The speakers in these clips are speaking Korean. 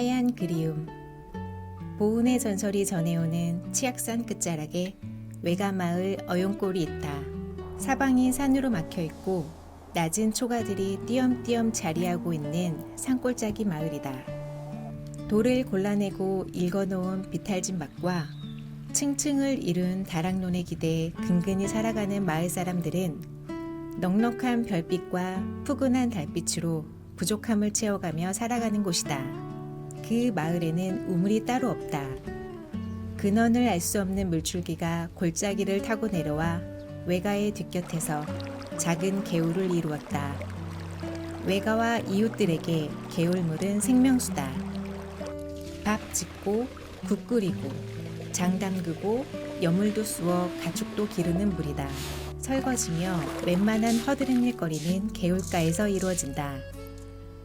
하얀 그리움 보은의 전설이 전해오는 치악산 끝자락에 외가마을 어용골이 있다. 사방이 산으로 막혀 있고 낮은 초가들이 띄엄띄엄 자리하고 있는 산골짜기 마을이다. 돌을 골라내고 일궈놓은 비탈진 밭과 층층을 이룬 다락론에 기대 근근히 살아가는 마을 사람들은 넉넉한 별빛과 푸근한 달빛으로 부족함을 채워가며 살아가는 곳이다. 그 마을에는 우물이 따로 없다. 근원을 알 수 없는 물줄기가 골짜기를 타고 내려와 외가의 뒷곁에서 작은 개울을 이루었다. 외가와 이웃들에게 개울물은 생명수다. 밥 짓고 국 끓이고 장 담그고 여물도 쑤어 가축도 기르는 물이다. 설거지며 웬만한 허드렛 일거리는 개울가에서 이루어진다.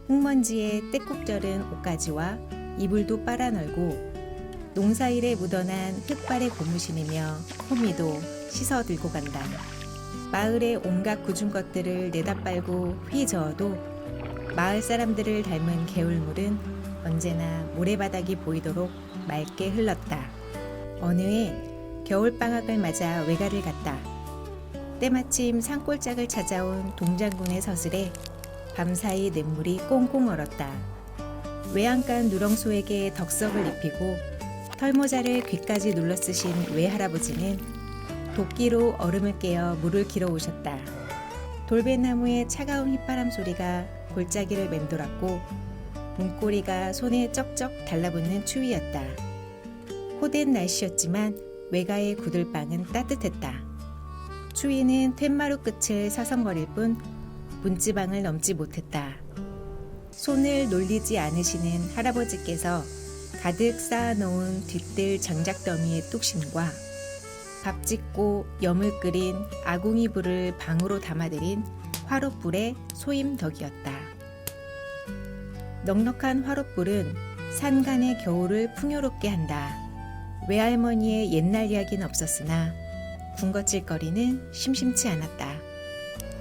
흙먼지에 때국 절은 옷가지와 이불도 빨아널고 농사일에 묻어난 흙발에 고무신이며 호미도 씻어 들고 간다. 마을의 온갖 굳은 것들을 내다 빨고 휘 저어도 마을 사람들을 닮은 개울물은 언제나 모래바닥이 보이도록 맑게 흘렀다. 어느 해 겨울방학을 맞아 외가를 갔다. 때마침 산골짝을 찾아온 동장군의 서슬에 밤사이 냇물이 꽁꽁 얼었다. 외양간 누렁소에게 덕석을 입히고 털모자를 귀까지 눌러 쓰신 외할아버지는 도끼로 얼음을 깨어 물을 길어 오셨다. 돌배나무의 차가운 휘바람 소리가 골짜기를 맴돌았고 문고리가 손에 쩍쩍 달라붙는 추위였다. 호된 날씨였지만 외가의 구들방은 따뜻했다. 추위는 툇마루 끝을 서성거릴 뿐 문지방을 넘지 못했다. 손을 놀리지 않으시는 할아버지께서 가득 쌓아놓은 뒷뜰 장작더미의 뚝심과 밥 짓고 염을 끓인 아궁이 불을 방으로 담아들인 화롯불의 소임덕이었다. 넉넉한 화롯불은 산간의 겨울을 풍요롭게 한다. 외할머니의 옛날 이야기는 없었으나 군것질거리는 심심치 않았다.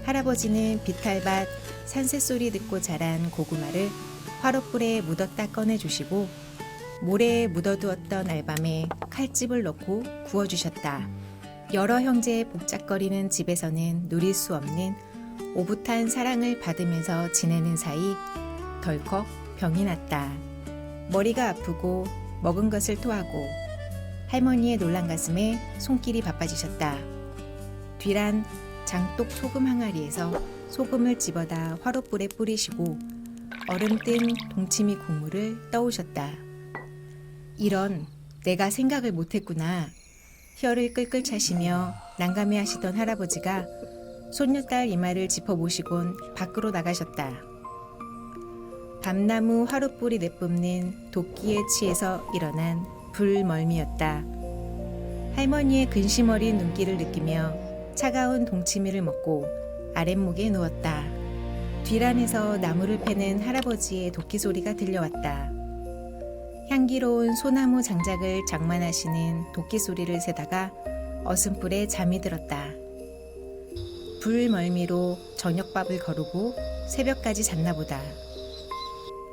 할아버지는 비탈밭 산새 소리 듣고 자란 고구마를 화롯불에 묻었다 꺼내주시고 모래에 묻어두었던 알밤에 칼집을 넣고 구워주셨다. 여러 형제의 복잡거리는 집에서는 누릴 수 없는 오붓한 사랑을 받으면서 지내는 사이 덜컥 병이 났다. 머리가 아프고 먹은 것을 토하고 할머니의 놀란 가슴에 손길이 바빠지셨다. 뒤란 장독 소금 항아리에서 소금을 집어다 화롯불에 뿌리시고 얼음 뜬 동치미 국물을 떠오셨다. 이런 내가 생각을 못했구나. 혀를 끌끌 차시며 난감해 하시던 할아버지가 손녀딸 이마를 짚어보시곤 밖으로 나가셨다. 밤나무 화롯불이 내뿜는 도끼에 취해서 일어난 불멀미였다. 할머니의 근심 어린 눈길을 느끼며 차가운 동치미를 먹고 아랫목에 누웠다. 뒤란에서 나무를 패는 할아버지의 도끼 소리가 들려왔다. 향기로운 소나무 장작을 장만하시는 도끼 소리를 세다가 어슴불에 잠이 들었다. 불멀미로 저녁밥을 거르고 새벽까지 잤나 보다.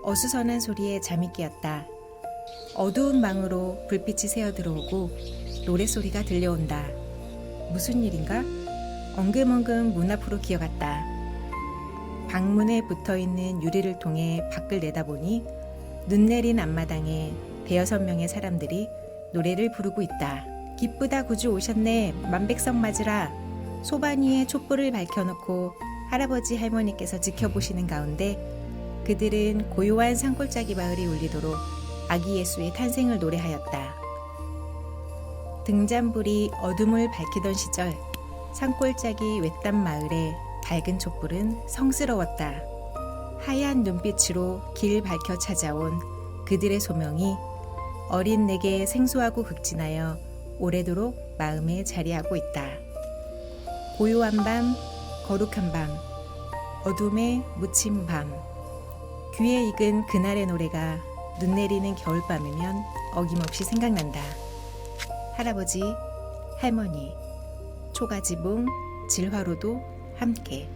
어수선한 소리에 잠이 깨었다. 어두운 방으로 불빛이 새어 들어오고 노랫소리가 들려온다. 무슨 일인가? 엉금엉금 문 앞으로 기어갔다. 방문에 붙어 있는 유리를 통해 밖을 내다보니 눈 내린 앞마당에 대여섯 명의 사람들이 노래를 부르고 있다. 기쁘다 구주 오셨네. 만백성 맞으라. 소반 위에 촛불을 밝혀놓고 할아버지 할머니께서 지켜보시는 가운데 그들은 고요한 산골짜기 마을이 울리도록 아기 예수의 탄생을 노래하였다. 등잔불이 어둠을 밝히던 시절 산골짜기 외딴 마을의 밝은 촛불은 성스러웠다. 하얀 눈빛으로 길 밝혀 찾아온 그들의 소명이 어린 내게 생소하고 극진하여 오래도록 마음에 자리하고 있다. 고요한 밤, 거룩한 밤, 어둠에 묻힌 밤, 귀에 익은 그날의 노래가 눈 내리는 겨울밤이면 어김없이 생각난다. 할아버지, 할머니, 초가지붕, 질화로도 함께.